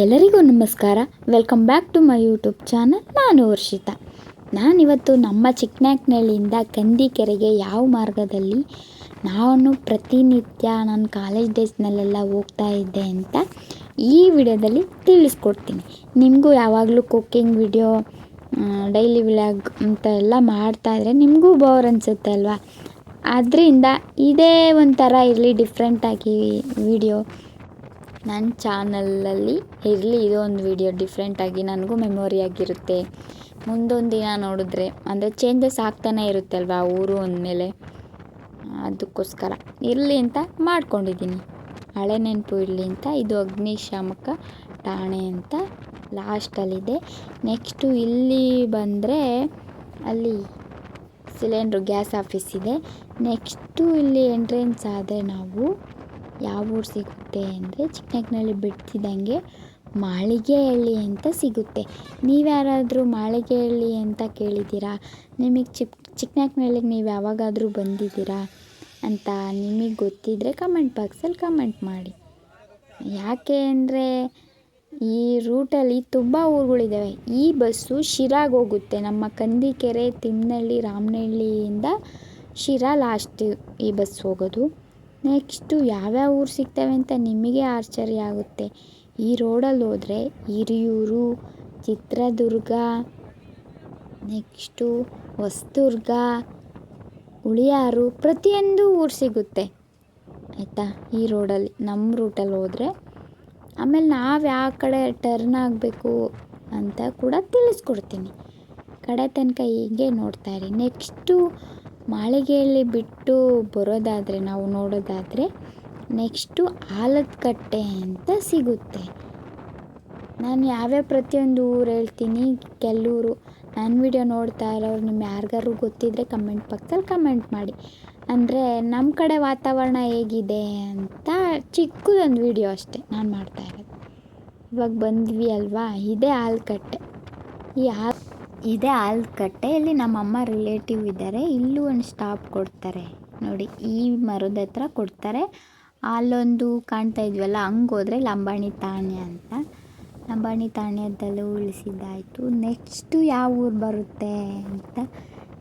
ಎಲ್ಲರಿಗೂ ನಮಸ್ಕಾರ. Welcome back to my YouTube channel ನಾನು ವರ್ಷಿತಾ. ನಾನಿವತ್ತು ನಮ್ಮ ಚಿಕ್ಕನಾಕ್ನಳ್ಳಿಯಿಂದ ಕಂದಿಕೆರೆಗೆ ಯಾವ ಮಾರ್ಗದಲ್ಲಿ ನಾನು ಪ್ರತಿನಿತ್ಯ ನನ್ನ ಕಾಲೇಜ್ ಡೇಸ್ನಲ್ಲೆಲ್ಲ ಹೋಗ್ತಾ ಇದ್ದೆ ಅಂತ ಈ ವಿಡಿಯೋದಲ್ಲಿ ತಿಳಿಸ್ಕೊಡ್ತೀನಿ. ನಿಮಗೂ ಯಾವಾಗಲೂ ಕುಕ್ಕಿಂಗ್ ವಿಡಿಯೋ ಡೈಲಿ ವ್ಲಾಗ್ ಅಂತ ಎಲ್ಲ ಮಾಡ್ತಾಯಿದ್ರೆ ನಿಮಗೂ ಬೋರ್ ಅನಿಸುತ್ತೆ ಅಲ್ವಾ? ಆದ್ದರಿಂದ ಇದೇ ಒಂಥರ ಇರಲಿ ಡಿಫ್ರೆಂಟಾಗಿ ವಿಡಿಯೋ ನನ್ನ ಚಾನಲಲ್ಲಿ ಇರಲಿ, ಇದು ಒಂದು ವಿಡಿಯೋ ಡಿಫ್ರೆಂಟಾಗಿ ನನಗೂ ಮೆಮೊರಿ ಆಗಿರುತ್ತೆ. ಮುಂದೊಂದು ದಿನ ನೋಡಿದ್ರೆ, ಅಂದರೆ ಚೇಂಜಸ್ ಆಗ್ತಾನೆ ಇರುತ್ತೆ ಅಲ್ವಾ ಊರು ಅಂದಮೇಲೆ? ಅದಕ್ಕೋಸ್ಕರ ಇರಲಿ ಅಂತ ಮಾಡ್ಕೊಂಡಿದ್ದೀನಿ. ಹಳೆ ನೆನಪು ಇರಲಿ ಅಂತ, ಇದು ಅಗ್ನಿಶಾಮಕ ಠಾಣೆ ಅಂತ ಲಾಸ್ಟಲ್ಲಿದೆ ನೆಕ್ಸ್ಟು ಇಲ್ಲಿ ಬಂದರೆ ಅಲ್ಲಿ ಸಿಲಿಂಡ್ರು ಗ್ಯಾಸ್ ಆಫೀಸ್ ಇದೆ. ನೆಕ್ಸ್ಟು ಇಲ್ಲಿ ಎಂಟ್ರೆನ್ಸ್ ಆದರೆ ನಾವು ಯಾವ ಊರು ಸಿಗುತ್ತೆ ಅಂದರೆ ಚಿಕ್ಕನಕ್ನಳ್ಳಿ ಬಿಡ್ತಿದ್ದಂಗೆ ಮಾಳಿಗೆಹಳ್ಳಿ ಅಂತ ಸಿಗುತ್ತೆ. ನೀವ್ಯಾರಾದರೂ ಮಾಳಿಗೆಹಳ್ಳಿ ಅಂತ ಕೇಳಿದ್ದೀರಾ? ನಿಮಗೆ ಚಿಕ್ಕ ಚಿಕ್ಕನಗ್ನಳ್ಳಿಗೆ ನೀವು ಯಾವಾಗಾದರೂ ಬಂದಿದ್ದೀರಾ ಅಂತ ನಿಮಗೆ ಗೊತ್ತಿದ್ದರೆ ಕಮೆಂಟ್ ಬಾಕ್ಸಲ್ಲಿ ಕಮೆಂಟ್ ಮಾಡಿ. ಯಾಕೆ ಅಂದರೆ ಈ ರೂಟಲ್ಲಿ ತುಂಬ ಊರುಗಳಿದ್ದಾವೆ. ಈ ಬಸ್ಸು ಶಿರಾಗೆ ಹೋಗುತ್ತೆ. ನಮ್ಮ ಕಂದಿಕೆರೆ ತಿಮ್ಮನಹಳ್ಳಿ ರಾಮನಹಳ್ಳಿಯಿಂದ ಶಿರಾ ಲಾಸ್ಟ್ ಈ ಬಸ್ ಹೋಗೋದು. ನೆಕ್ಸ್ಟು ಯಾವ್ಯಾವ ಊರು ಸಿಗ್ತವೆ ಅಂತ ನಿಮಗೆ ಆಶ್ಚರ್ಯ ಆಗುತ್ತೆ. ಈ ರೋಡಲ್ಲಿ ಹೋದರೆ ಹಿರಿಯೂರು, ಚಿತ್ರದುರ್ಗ, ನೆಕ್ಸ್ಟು ಹೊಸದುರ್ಗ, ಉಳಿಯಾರು ಪ್ರತಿಯೊಂದು ಊರು ಸಿಗುತ್ತೆ. ಆಯಿತಾ? ಈ ರೋಡಲ್ಲಿ, ನಮ್ಮ ರೂಟಲ್ಲಿ ಹೋದರೆ ಆಮೇಲೆ ನಾವು ಯಾವ ಕಡೆ ಟರ್ನ್ ಆಗಬೇಕು ಅಂತ ಕೂಡ ತಿಳಿಸ್ಕೊಡ್ತೀನಿ. ಕಡೆ ತನಕ ಹೀಗೆ ಇರಿ. ನೆಕ್ಸ್ಟು ಮಾಳಿಗೆಯಲ್ಲಿ ಬಿಟ್ಟು ಬರೋದಾದರೆ, ನಾವು ನೋಡೋದಾದರೆ ನೆಕ್ಸ್ಟು ಆಲದ ಕಟ್ಟೆ ಅಂತ ಸಿಗುತ್ತೆ. ನಾನು ಯಾವ್ಯಾವ ಪ್ರತಿಯೊಂದು ಊರು ಹೇಳ್ತೀನಿ ಕೆಲವರು ನನ್ನ ವಿಡಿಯೋ ನೋಡ್ತಾ ಇರೋರು ನಿಮ್ಮ ಯಾರಿಗಾರು ಗೊತ್ತಿದ್ದರೆ ಕಮೆಂಟ್ ಪಕ್ಕದಲ್ಲಿ ಕಮೆಂಟ್ ಮಾಡಿ. ಅಂದರೆ ನಮ್ಮ ಕಡೆ ವಾತಾವರಣ ಹೇಗಿದೆ ಅಂತ ಚಿಕ್ಕದೊಂದು ವಿಡಿಯೋ ಅಷ್ಟೇ ನಾನು ಮಾಡ್ತಾ ಇರೋದು. ಇವಾಗ ಬಂದ್ವಿ ಅಲ್ವಾ, ಇದೇ ಆಲ್ಕಟ್ಟೆ ಈ ಆಲ್ ಇದೇ ಆಲ್ಕಟ್ಟೆ ಇಲ್ಲಿ ನಮ್ಮಮ್ಮ ರಿಲೇಟಿವ್ ಇದ್ದಾರೆ. ಇಲ್ಲೂ ಒಂದು ಸ್ಟಾಪ್ ಕೊಡ್ತಾರೆ. ನೋಡಿ, ಈ ಮರದ ಹತ್ರ ಕೊಡ್ತಾರೆ. ಅಲ್ಲೊಂದು ಕಾಣ್ತಾ ಇದ್ವಲ್ಲ, ಹಂಗೆ ಹೋದರೆ ಲಂಬಾಣಿ ತಾಣೆ ಅಂತ. ಲಂಬಾಣಿ ತಾಣ್ಯದಲ್ಲೂ ಉಳಿಸಿದ್ದಾಯಿತು. ನೆಕ್ಸ್ಟು ಯಾವ ಊರು ಬರುತ್ತೆ ಅಂತ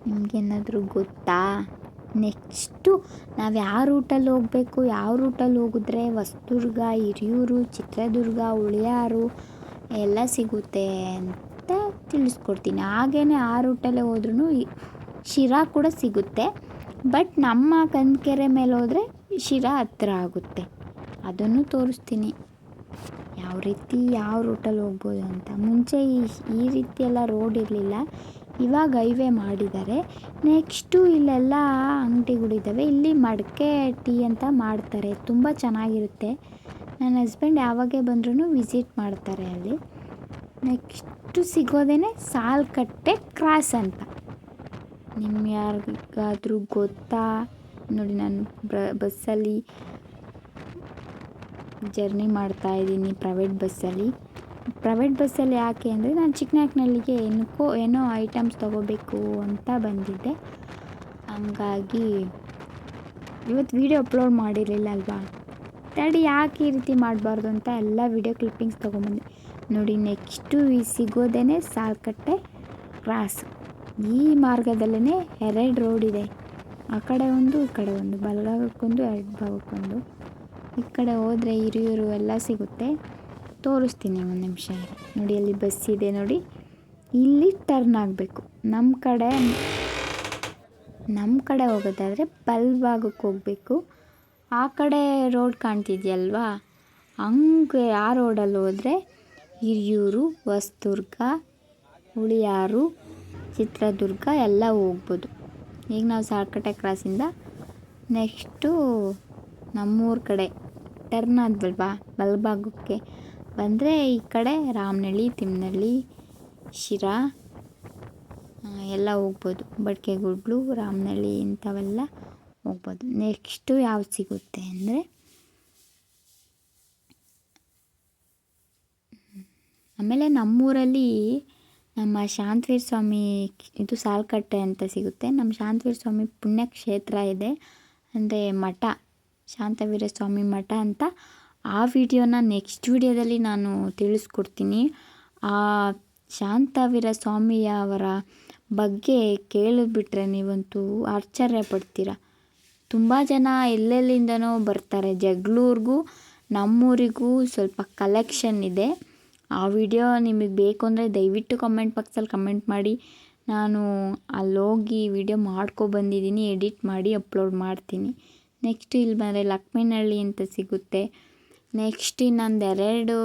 ನಿಮಗೇನಾದರೂ ಗೊತ್ತಾ? ನೆಕ್ಸ್ಟು ನಾವು ಯಾವ ರೂಟಲ್ಲಿ ಹೋಗಬೇಕು? ಯಾವ ರೂಟಲ್ಲಿ ಹೋಗಿದ್ರೆ ಹೊಸದುರ್ಗ, ಹಿರಿಯೂರು, ಚಿತ್ರದುರ್ಗ, ಉಳಿಯಾರು ಎಲ್ಲ ಸಿಗುತ್ತೆ ಅಂತ. ತಿಳಿಸ್ಕೊಡ್ತೀನಿ. ಹಾಗೇ ಆ ರೂಟಲ್ಲೇ ಹೋದ್ರೂ ಶಿರಾ ಕೂಡ ಸಿಗುತ್ತೆ. ಬಟ್ ನಮ್ಮ ಕಂದ್ಕೆರೆ ಮೇಲೆ ಹೋದರೆ ಶಿರಾ ಹತ್ರ ಆಗುತ್ತೆ. ಅದನ್ನು ತೋರಿಸ್ತೀನಿ. ಯಾವ ರೀತಿ, ಯಾವ ರೂಟಲ್ಲಿ ಹೋಗ್ಬೋದು ಅಂತ. ಮುಂಚೆ ಈ ಈ ರೀತಿ ಎಲ್ಲ ರೋಡ್ ಇರಲಿಲ್ಲ. ಇವಾಗ ಹೈವೇ ಮಾಡಿದ್ದಾರೆ. ನೆಕ್ಸ್ಟು ಇಲ್ಲೆಲ್ಲ ಅಂಗಡಿಗಳಿದ್ದಾವೆ ಇಲ್ಲಿ ಮಡಕೆ ಟೀ ಅಂತ ಮಾಡ್ತಾರೆ. ತುಂಬ ಚೆನ್ನಾಗಿರುತ್ತೆ. ನನ್ನ ಹಸ್ಬೆಂಡ್ ಯಾವಾಗೇ ಬಂದ್ರೂ ವಿಸಿಟ್ ಮಾಡ್ತಾರೆ ಅಲ್ಲಿ. ನೆಕ್ಸ್ಟು ಸಿಗೋದೇ ಸಾಲ್ಕಟ್ಟೆ ಕ್ರಾಸ್ ಅಂತ. ನಿಮ್ಗೆ ಯಾರಿಗಾದ್ರೂ ಗೊತ್ತಾ? ನೋಡಿ ನಾನು ಬಸ್ಸಲ್ಲಿ ಜರ್ನಿ ಮಾಡ್ತಾ ಇದ್ದೀನಿ ಪ್ರೈವೇಟ್ ಬಸ್ಸಲ್ಲಿ. ಪ್ರೈವೇಟ್ ಬಸ್ಸಲ್ಲಿ ಯಾಕೆ ಅಂದರೆ ನಾನು ಚಿಕ್ಕನಾಕ್ನಲ್ಲಿಗೆ ಏನಕ್ಕೋ ಏನೋ ಐಟಮ್ಸ್ ತೊಗೋಬೇಕು ಅಂತ ಬಂದಿದ್ದೆ. ಹಂಗಾಗಿ ಇವತ್ತು ವೀಡಿಯೋ ಅಪ್ಲೋಡ್ ಮಾಡಿರಲಿಲ್ಲ ಅಲ್ವಾ? ತಡಿ ಯಾಕೆ ಈ ರೀತಿ ಮಾಡಬಾರ್ದು ಅಂತ ಎಲ್ಲ ವೀಡಿಯೋ ಕ್ಲಿಪ್ಪಿಂಗ್ಸ್ ತೊಗೊಂಬಂದೆ. ನೋಡಿ ನೆಕ್ಸ್ಟು ಈ ಸಿಗೋದೇ ಸಾಲ್ಕಟ್ಟೆ ಕ್ರಾಸ್. ಈ ಮಾರ್ಗದಲ್ಲೇ ಎರಡು ರೋಡ್ ಇದೆ. ಆ ಕಡೆ ಒಂದು, ಈ ಕಡೆ ಒಂದು ಬಲಗಾಗಕ್ಕೊಂದು ಎರಡು ಭಾಗಕ್ಕೊಂದು. ಈ ಕಡೆ ಹೋದರೆ ಹಿರಿಯೂರು ಎಲ್ಲ ಸಿಗುತ್ತೆ. ತೋರಿಸ್ತೀನಿ ಒಂದು ನಿಮಿಷ. ನೋಡಿ, ಅಲ್ಲಿ ಬಸ್ ಇದೆ ನೋಡಿ. ಇಲ್ಲಿ ಟರ್ನ್ ಆಗಬೇಕು. ನಮ್ಮ ಕಡೆ ನಮ್ಮ ಕಡೆ ಹೋಗೋದಾದರೆ ಬಲಭಾಗಕ್ಕೆ ಹೋಗಬೇಕು. ಆ ಕಡೆ ರೋಡ್ ಕಾಣ್ತಿದೆಯಲ್ವಾ? ಹಂಗೆ ಆ ರೋಡಲ್ಲಿ ಹೋದರೆ ಹಿರಿಯೂರು, ಹೊಸದುರ್ಗ ಹುಳಿಯಾರು ಚಿತ್ರದುರ್ಗ ಎಲ್ಲ ಹೋಗ್ಬೋದು. ಈಗ ನಾವು ಸಾರ್ಕಟ್ಟೆ ಕ್ರಾಸಿಂದ ನೆಕ್ಸ್ಟು ನಮ್ಮೂರ ಕಡೆ ಟರ್ನ್ ಆದ್ವಲ್ವಾ? ಬಲಭಾಗಕ್ಕೆ ಬಂದರೆ ಈ ಕಡೆ ರಾಮನಳ್ಳಿ ತಿಮ್ಮನಹಳ್ಳಿ ಶಿರಾ ಎಲ್ಲ ಹೋಗ್ಬೋದು. ಬಡ್ಕೆಗುಡ್ಲು, ರಾಮನಳ್ಳಿ ಇಂಥವೆಲ್ಲ ಹೋಗ್ಬೋದು. ನೆಕ್ಸ್ಟು ಯಾವ್ದು ಸಿಗುತ್ತೆ ಅಂದರೆ ಆಮೇಲೆ ನಮ್ಮೂರಲ್ಲಿ ನಮ್ಮ ಶಾಂತವೀರ ಸ್ವಾಮಿ ಇದು ಸಾಲ್ಕಟ್ಟೆ ಅಂತ ಸಿಗುತ್ತೆ. ನಮ್ಮ ಶಾಂತವೀರ ಸ್ವಾಮಿ ಪುಣ್ಯಕ್ಷೇತ್ರ ಇದೆ. ಅಂದರೆ ಮಠ, ಶಾಂತವೀರ ಸ್ವಾಮಿ ಮಠ ಅಂತ. ಆ ವಿಡಿಯೋನ ನೆಕ್ಸ್ಟ್ ವಿಡಿಯೋದಲ್ಲಿ ನಾನು ತಿಳಿಸ್ಕೊಡ್ತೀನಿ. ಆ ಶಾಂತವೀರ ಸ್ವಾಮಿಯವರ ಬಗ್ಗೆ ಕೇಳಿಬಿಟ್ರೆ ನೀವಂತೂ ಆಶ್ಚರ್ಯ ಪಡ್ತೀರ. ತುಂಬ ಜನ ಎಲ್ಲೆಲ್ಲಿಂದನೋ ಬರ್ತಾರೆ. ಜಗಳೂರಿಗೂ, ನಮ್ಮೂರಿಗೂ ಸ್ವಲ್ಪ ಕಲೆಕ್ಷನ್ ಇದೆ. ಆ ವಿಡಿಯೋ ನಿಮಗೆ ಬೇಕು ಅಂದರೆ ದಯವಿಟ್ಟು ಕಮೆಂಟ್ ಬಾಕ್ಸಲ್ಲಿ ಕಮೆಂಟ್ ಮಾಡಿ. ನಾನು ಅಲ್ಲೋಗಿ ವಿಡಿಯೋ ಮಾಡ್ಕೊಬಂದಿದ್ದೀನಿ ಎಡಿಟ್ ಮಾಡಿ ಅಪ್ಲೋಡ್ ಮಾಡ್ತೀನಿ. ನೆಕ್ಸ್ಟ್ ಇಲ್ಲಿ ಬಂದರೆ ಲಕ್ಷ್ಮೀನಹಳ್ಳಿ ಅಂತ ಸಿಗುತ್ತೆ. ನೆಕ್ಸ್ಟ್ ಇನ್ನೊಂದು ಎರಡು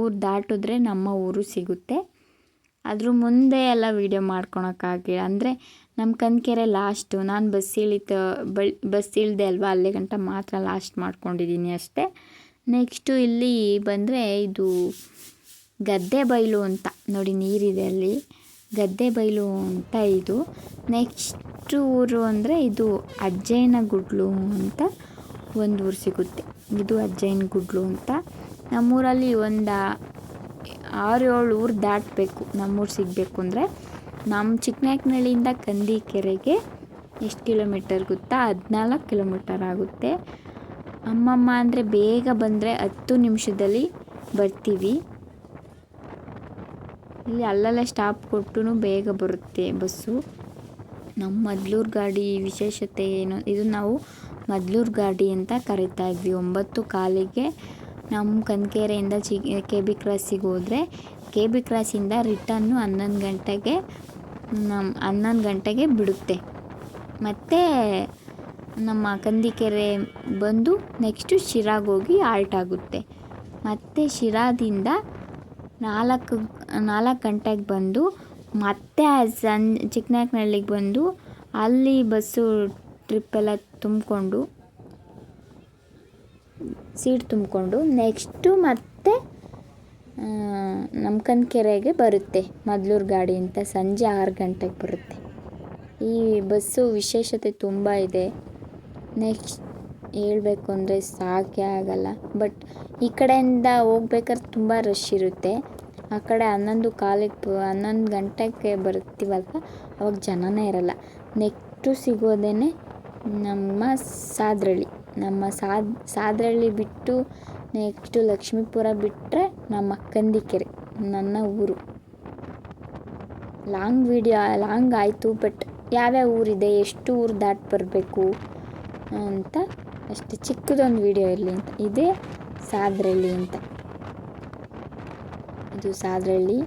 ಊರು ದಾಟಿದ್ರೆ ನಮ್ಮ ಊರು ಸಿಗುತ್ತೆ. ಅದ್ರ ಮುಂದೆ ಎಲ್ಲ ವೀಡಿಯೋ ಮಾಡ್ಕೊಳಕ್ಕಾಗಿಲ್ಲ ಅಂದರೆ ನಮ್ಮ ಕನ್ಕೆರೆ ಲಾಸ್ಟು ನಾನು ಬಸ್ ಇಳಿತ ಬಸ್ ಇಳಿದೆ ಅಲ್ವಾ, ಅಲ್ಲೇ ಗಂಟ ಮಾತ್ರ ಲಾಸ್ಟ್ ಮಾಡ್ಕೊಂಡಿದ್ದೀನಿ ಅಷ್ಟೇ. ನೆಕ್ಸ್ಟು ಇಲ್ಲಿ ಬಂದರೆ ಇದು ಗದ್ದೆ ಬೈಲು ಅಂತ. ನೋಡಿ ನೀರಿದೆ ಅಲ್ಲಿ. ಗದ್ದೆ ಬೈಲು ಅಂತ ಇದು. ನೆಕ್ಸ್ಟ್ ಊರು ಅಂದರೆ ಇದು ಅಜ್ಜಯ್ಯನ ಗುಡ್ಲು ಅಂತ ಒಂದು ಊರು ಸಿಗುತ್ತೆ. ಇದು ಅಜ್ಜಯ್ಯನ ಗುಡ್ಲು ಅಂತ. ನಮ್ಮೂರಲ್ಲಿ ಒಂದು ಆರು ಏಳು ಊರು ದಾಟಬೇಕು. ನಮ್ಮೂರು ಸಿಗಬೇಕು ಅಂದರೆ ನಮ್ಮ ಚಿಕ್ಕನಾಯಕನಹಳ್ಳಿಯಿಂದ ಕಂದೀಕೆರೆಗೆ ಎಷ್ಟು ಕಿಲೋಮೀಟರ್ ಗೊತ್ತಾ? ಹದಿನಾಲ್ಕು ಕಿಲೋಮೀಟರ್ ಆಗುತ್ತೆ. ಅಮ್ಮಮ್ಮ ಅಂದರೆ ಬೇಗ ಬಂದರೆ ಹತ್ತು ನಿಮಿಷದಲ್ಲಿ ಬರ್ತೀವಿ. ಇಲ್ಲಿ ಅಲ್ಲಲ್ಲೇ ಸ್ಟಾಪ್ ಕೊಟ್ಟು ಬೇಗ ಬರುತ್ತೆ ಬಸ್ಸು. ನಮ್ಮ ಮದ್ಲೂರು ಗಾಡಿ ವಿಶೇಷತೆ ಏನು? ಇದು ನಾವು ಮದ್ಲೂರು ಗಾಡಿ ಅಂತ ಕರಿತಾ ಇದ್ವಿ. ಒಂಬತ್ತು ಕಾಲಿಗೆ ನಮ್ಮ ಕನಕೇರೆಯಿಂದ ಚಿ ಕೆ ಬಿ ಕ್ರಾಸಿಗೆ ಹೋದರೆ ಕೆ ಬಿ ಕ್ರಾಸಿಂದ ರಿಟನ್ನು ಹನ್ನೊಂದು ಗಂಟೆಗೆ ನಮ್ಮ ಹನ್ನೊಂದು ಗಂಟೆಗೆ ಬಿಡುತ್ತೆ. ಮತ್ತು ನಮ್ಮ ಕಂದಿಕೆರೆ ಬಂದು ನೆಕ್ಸ್ಟು ಶಿರಾಗೆ ಹೋಗಿ ಆಲ್ಟ್ ಆಗುತ್ತೆ. ಮತ್ತು ಶಿರಾದಿಂದ ನಾಲ್ಕು ನಾಲ್ಕು ಗಂಟೆಗೆ ಬಂದು ಮತ್ತೆ ಸನ್ ಚಿಕ್ಕನಾಯಕನಹಳ್ಳಿಗೆ ಬಂದು ಅಲ್ಲಿ ಬಸ್ಸು ಟ್ರಿಪ್ಪೆಲ್ಲ ತುಂಬಿಕೊಂಡು, ಸೀಟ್ ತುಂಬಿಕೊಂಡು ನೆಕ್ಸ್ಟು ಮತ್ತೆ ನಮ್ಮ ಕನ್ಕೆರೆಗೆ ಬರುತ್ತೆ. ಮದ್ಲೂರು ಗಾಡಿ ಅಂತ ಸಂಜೆ ಆರು ಗಂಟೆಗೆ ಬರುತ್ತೆ. ಈ ಬಸ್ಸು ವಿಶೇಷತೆ ತುಂಬ ಇದೆ. ನೆಕ್ಸ್ಟ್ ಹೇಳ್ಬೇಕು ಅಂದರೆ ಸಾಕೆ ಆಗಲ್ಲ. ಬಟ್ ಈ ಕಡೆಯಿಂದ ಹೋಗ್ಬೇಕಾದ್ರೆ ತುಂಬ ರಶ್ ಇರುತ್ತೆ. ಆ ಕಡೆ ಹನ್ನೊಂದು ಕಾಲಿಗೆ ಹನ್ನೊಂದು ಗಂಟೆಗೆ ಬರ್ತೀವಲ್ವ? ಅವಾಗ ಜನನೇ ಇರಲ್ಲ. ನೆಕ್ಸ್ಟು ಸಿಗೋದೇ ನಮ್ಮ ಸಾದ್ರಳ್ಳಿ. ನಮ್ಮ ಸಾದ್, ಸಾದ್ರಳ್ಳಿ ಬಿಟ್ಟು ನೆಕ್ಸ್ಟು ಲಕ್ಷ್ಮೀಪುರ ಬಿಟ್ಟರೆ ನಮ್ಮ ಕಂದಿಕೆರೆ ನನ್ನ ಊರು. ಲಾಂಗ್ ವಿಡಿಯೋ ಲಾಂಗ್ ಆಯಿತು ಬಟ್ ಯಾವ್ಯಾವ ಊರಿದೆ, ಎಷ್ಟು ಊರು ದಾಟಿ ಬರಬೇಕು? ಅಂತ, ಅಷ್ಟು ಚಿಕ್ಕದೊಂದು ವಿಡಿಯೋ ಇರಲಿ ಅಂತ, ಇದೇ ಸಾದ್ರಳ್ಳಿ ಅಂತ. ಇದು ಸಾದ್ರಳ್ಳಿ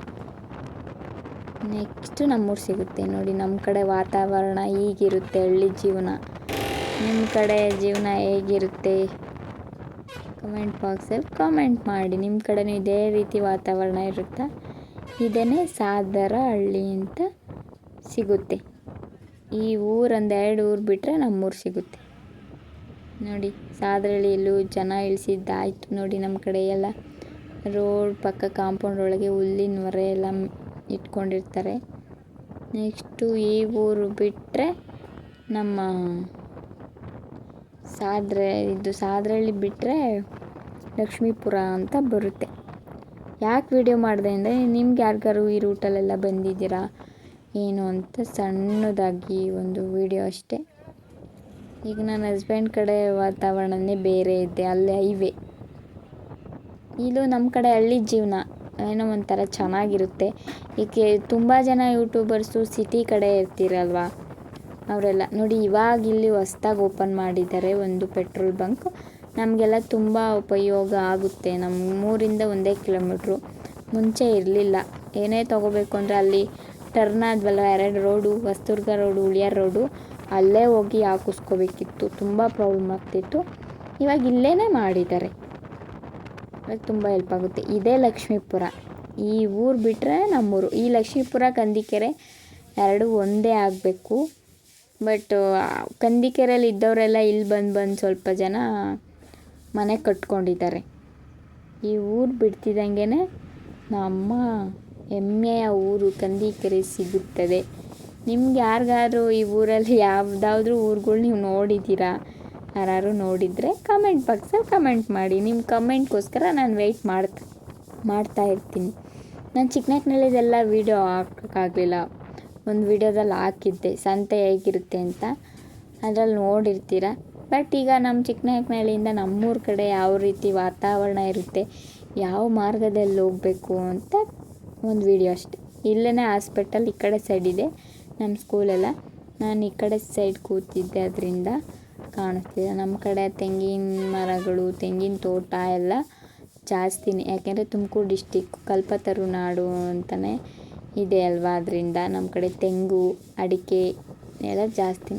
ನೆಕ್ಸ್ಟು ನಮ್ಮೂರು ಸಿಗುತ್ತೆ ನೋಡಿ ನಮ್ಮ ಕಡೆ ವಾತಾವರಣ ಹೀಗಿರುತ್ತೆ ಹಳ್ಳಿ ಜೀವನ. ನಿಮ್ಮ ಕಡೆ ಜೀವನ ಹೇಗಿರುತ್ತೆ? ಕಮೆಂಟ್ ಬಾಕ್ಸಲ್ಲಿ ಕಾಮೆಂಟ್ ಮಾಡಿ ನಿಮ್ಮ ಕಡೆನೂ ಇದೇ ರೀತಿ ವಾತಾವರಣ ಇರುತ್ತಾ? ಇದೇ ಸಾದರ ಹಳ್ಳಿ ಅಂತ ಸಿಗುತ್ತೆ. ಈ ಊರೊಂದು ಎರಡು ಊರು ಬಿಟ್ಟರೆ ನಮ್ಮೂರು ಸಿಗುತ್ತೆ. ನೋಡಿ ಸಾದ್ರಳ್ಳಿಯಲ್ಲೂ ಜನ ಇಳಿಸಿದ್ದಾಯ್ತು ನೋಡಿ ನಮ್ಮ ಕಡೆ ಎಲ್ಲ. ರೋಡ್ ಪಕ್ಕ ಕಾಂಪೌಂಡ್ ಒಳಗೆ ಹುಲ್ಲಿನ ಹೊರೆ ಎಲ್ಲ ಇಟ್ಕೊಂಡಿರ್ತಾರೆ. ನೆಕ್ಸ್ಟು ಈ ಊರು ಬಿಟ್ಟರೆ ನಮ್ಮ ಸಾದ್ರೆ, ಇದು ಸಾದ್ರಳ್ಳಿ ಬಿಟ್ಟರೆ ಲಕ್ಷ್ಮೀಪುರ ಅಂತ ಬರುತ್ತೆ. ಯಾಕೆ ವಿಡಿಯೋ ಮಾಡಿದೆ ಅಂದರೆ, ನಿಮ್ಗೆ ಯಾರಿಗಾರು ಈ ರೂಟಲ್ಲೆಲ್ಲ ಬಂದಿದ್ದೀರಾ, ಏನು ಅಂತ ಸಣ್ಣದಾಗಿ ಒಂದು ವಿಡಿಯೋ ಅಷ್ಟೇ. ಈಗ ನನ್ನ ಹಸ್ಬೆಂಡ್ ಕಡೆ ವಾತಾವರಣನೇ ಬೇರೆ ಇದೆ, ಅಲ್ಲಿ ಹೈವೇ ಇದು ನಮ್ಮ ಕಡೆ ಹಳ್ಳಿ ಜೀವನ ಏನೋ ಒಂಥರ ಚೆನ್ನಾಗಿರುತ್ತೆ. ಈಕೆ ತುಂಬ ಜನ ಯೂಟ್ಯೂಬರ್ಸು ಸಿಟಿ ಕಡೆ ಇರ್ತೀರಲ್ವ? ಅವರೆಲ್ಲ ನೋಡಿ ಇವಾಗ ಇಲ್ಲಿ ಹೊಸ್ದಾಗಿ ಓಪನ್ ಮಾಡಿದ್ದಾರೆ ಒಂದು ಪೆಟ್ರೋಲ್ ಬಂಕ್ ನಮಗೆಲ್ಲ ತುಂಬ ಉಪಯೋಗ ಆಗುತ್ತೆ. ನಮ್ಮ ಮೂರಿಂದ ಒಂದೇ ಕಿಲೋಮೀಟ್ರು ಮುಂಚೆ ಇರಲಿಲ್ಲ. ಏನೇ ತೊಗೋಬೇಕು ಅಂದರೆ ಅಲ್ಲಿ ಟರ್ನ್ ಆದ್ವಲ್ಲ ಎರಡು road Hosadurga road Huliyar road ಅಲ್ಲೇ ಹೋಗಿ ಹಾಕಿಸ್ಕೋಬೇಕಿತ್ತು. ತುಂಬ ಪ್ರಾಬ್ಲಮ್ ಆಗ್ತಿತ್ತು. ಇವಾಗ ಇಲ್ಲೇ ಮಾಡಿದ್ದಾರೆ. ಇವಾಗ ತುಂಬ ಹೆಲ್ಪ್ ಆಗುತ್ತೆ. ಇದೇ ಲಕ್ಷ್ಮೀಪುರ. ಈ ಊರು ಬಿಟ್ಟರೆ ನಮ್ಮೂರು. ಈ ಲಕ್ಷ್ಮೀಪುರ, ಕಂದಿಕೆರೆ ಎರಡು ಒಂದೇ ಆಗಬೇಕು. ಬಟ್ ಕಂದಿಕೆರೆಯಲ್ಲಿ ಇದ್ದವರೆಲ್ಲ ಇಲ್ಲಿ ಬಂದು ಬಂದು ಸ್ವಲ್ಪ ಜನ ಮನೆ ಕಟ್ಕೊಂಡಿದ್ದಾರೆ. ಈ ಊರು ಬಿಡ್ತಿದ್ದಂಗೆ ನಮ್ಮ ಹೆಮ್ಮೆಯ ಊರು, ಕಂದಿಕೆರೆ, ಸಿಗುತ್ತದೆ. ನಿಮ್ಗೆ ಯಾರಿಗಾದ್ರೂ ಈ ಊರಲ್ಲಿ ಯಾವುದಾದ್ರೂ ಊರುಗಳು ನೀವು ನೋಡಿದ್ದೀರಾ? ಯಾರು ನೋಡಿದರೆ ಕಮೆಂಟ್ ಬಾಕ್ಸಲ್ಲಿ ಕಮೆಂಟ್ ಮಾಡಿ. ನಿಮ್ಮ ಕಮೆಂಟ್ಗೋಸ್ಕರ ನಾನು ವೆಯ್ಟ್ ಮಾಡ್ತಾ ಮಾಡ್ತಾ ಇರ್ತೀನಿ. ನಾನು ಚಿಕ್ಕನಕ್ನಳ್ಳಿದೆಲ್ಲ ವೀಡಿಯೋ ಹಾಕೋಕ್ಕಾಗಲಿಲ್ಲ. ಒಂದು ವೀಡಿಯೋದಲ್ಲಿ ಹಾಕಿದ್ದೆ. ಸಂತೆ ಹೇಗಿರುತ್ತೆ ಅಂತ ಅದರಲ್ಲಿ ನೋಡಿರ್ತೀರ? ಬಟ್ ಈಗ ನಮ್ಮ ಚಿಕ್ಕನಾಯಕನಹಳ್ಳಿಯಿಂದ ನಮ್ಮೂರ ಕಡೆ ಯಾವ ರೀತಿ ವಾತಾವರಣ ಇರುತ್ತೆ, ಯಾವ ಮಾರ್ಗದಲ್ಲಿ ಹೋಗಬೇಕು ಅಂತ ಒಂದು ವಿಡಿಯೋ ಅಷ್ಟೆ. ಇಲ್ಲೇ ಹಾಸ್ಪಿಟಲ್ ಈ ಕಡೆ ಸೈಡ್ ಇದೆ. ನಮ್ಮ ಸ್ಕೂಲೆಲ್ಲ, ನಾನು ಈ ಕಡೆ ಸೈಡ್ ಕೂತಿದ್ದೆ ಅದರಿಂದ ಕಾಣಿಸ್ತಿದೆ ನಮ್ಮ ಕಡೆ ತೆಂಗಿನ ಮರಗಳು, ತೆಂಗಿನ ತೋಟ ಎಲ್ಲ ಜಾಸ್ತಿನೇ. ಯಾಕೆಂದರೆ ತುಮಕೂರು ಡಿಸ್ಟಿಕ್ ಕಲ್ಪತರು ನಾಡು ಅಂತಲೇ ಇದೆ ಅಲ್ವಾ ಅದರಿಂದ ನಮ್ಮ ಕಡೆ ತೆಂಗು, ಅಡಿಕೆ ಎಲ್ಲ ಜಾಸ್ತಿ.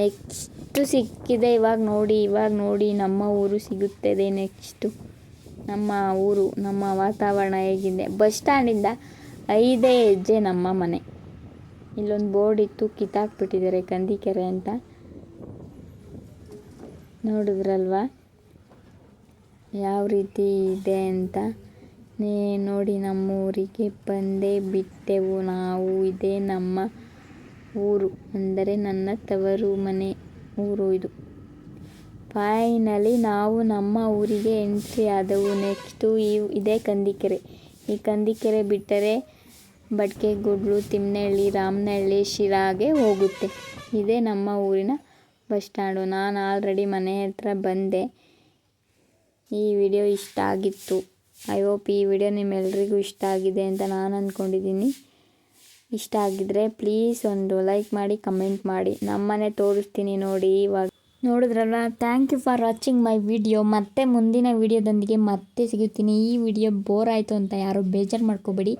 ನೆಕ್ಸ್ಟು ಸಿಕ್ಕಿದೆ ಇವಾಗ ನೋಡಿ ಇವಾಗ ನೋಡಿ ನಮ್ಮ ಊರು ಸಿಗುತ್ತದೆ ನೆಕ್ಸ್ಟು ನಮ್ಮ ಊರು, ನಮ್ಮ ವಾತಾವರಣ ಹೇಗಿದೆ. ಬಸ್ ಸ್ಟ್ಯಾಂಡಿಂದ ಐದೇ ಹೆಜ್ಜೆ ನಮ್ಮ ಮನೆ. ಇಲ್ಲೊಂದು ಬೋರ್ಡ್ ಇತ್ತು ಕಿತ್ತಾಕ್ಬಿಟ್ಟಿದ್ದಾರೆ ಕಂದಿಕೆರೆ ಅಂತ. ನೋಡಿದ್ರಲ್ವಾ? ಯಾವ ರೀತಿ ಇದೆ ಅಂತ? ನೇ ನೋಡಿ ನಮ್ಮ ಊರಿಗೆ ಬಂದೇ ಬಿಟ್ಟೆವು ನಾವು. ಇದೇ ನಮ್ಮ ಊರು. ಅಂದರೆ ನನ್ನ ತವರು ಮನೆ ಊರು ಇದು. ಫೈನಲಿ ನಾವು ನಮ್ಮ ಊರಿಗೆ ಎಂಟ್ರಿ ಆದವು. ನೆಕ್ಸ್ಟು ಇವು ಇದೇ ಕಂದಿಕೆರೆ ಈ ಕಂದಿಕೆರೆ ಬಿಟ್ಟರೆ ಬಡ್ಕೆಗುಡ್ಲು ತಿಮ್ಮನಹಳ್ಳಿ ರಾಮನಹಳ್ಳಿ ಶಿರಾಗೆ ಹೋಗುತ್ತೆ. ಇದೇ ನಮ್ಮ ಊರಿನ ಬಸ್ ಸ್ಟ್ಯಾಂಡು ನಾನು ಆಲ್ರೆಡಿ ಮನೆ ಹತ್ರ ಬಂದೆ. ಈ ವಿಡಿಯೋ ಇಷ್ಟ ಆಗಿತ್ತು. ಐ ಹೋಪ್ ಈ ವಿಡಿಯೋ ನಿಮ್ಮೆಲ್ರಿಗೂ ಇಷ್ಟ ಆಗಿದೆ ಅಂತ ನಾನು ಅಂದ್ಕೊಂಡಿದ್ದೀನಿ ಇಷ್ಟ ಆಗಿದ್ರೆ ಪ್ಲೀಸ್ ಒಂದು ಲೈಕ್ ಮಾಡಿ, ಕಮೆಂಟ್ ಮಾಡಿ. ನಮ್ಮನೆ ತೋರಿಸ್ತೀನಿ ನೋಡಿ ಇವಾಗ. ನೋಡಿದ್ರಲ್ಲ thank you for watching my video ಮತ್ತೆ ಮುಂದಿನ ವಿಡಿಯೋದೊಂದಿಗೆ ಮತ್ತೆ ಸಿಗುತ್ತೀನಿ. ಈ ವಿಡಿಯೋ ಬೋರ್ ಆಯಿತು ಅಂತ ಯಾರೂ ಬೇಜಾರು ಮಾಡ್ಕೋಬೇಡಿ.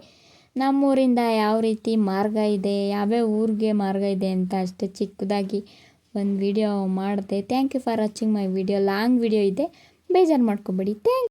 ನಮ್ಮೂರಿಂದ ಯಾವ ರೀತಿ ಮಾರ್ಗ ಇದೆ, ಯಾವ್ಯಾವ ಊರಿಗೆ ಮಾರ್ಗ ಇದೆ ಅಂತ ಅಷ್ಟೇ ಚಿಕ್ಕದಾಗಿ ಒಂದು ವಿಡಿಯೋ ಮಾಡಿದೆ. Thank you for watching my video long video ಇದೆ. ಬೇಜಾರು ಮಾಡ್ಕೋಬೇಡಿ. ಥ್ಯಾಂಕ್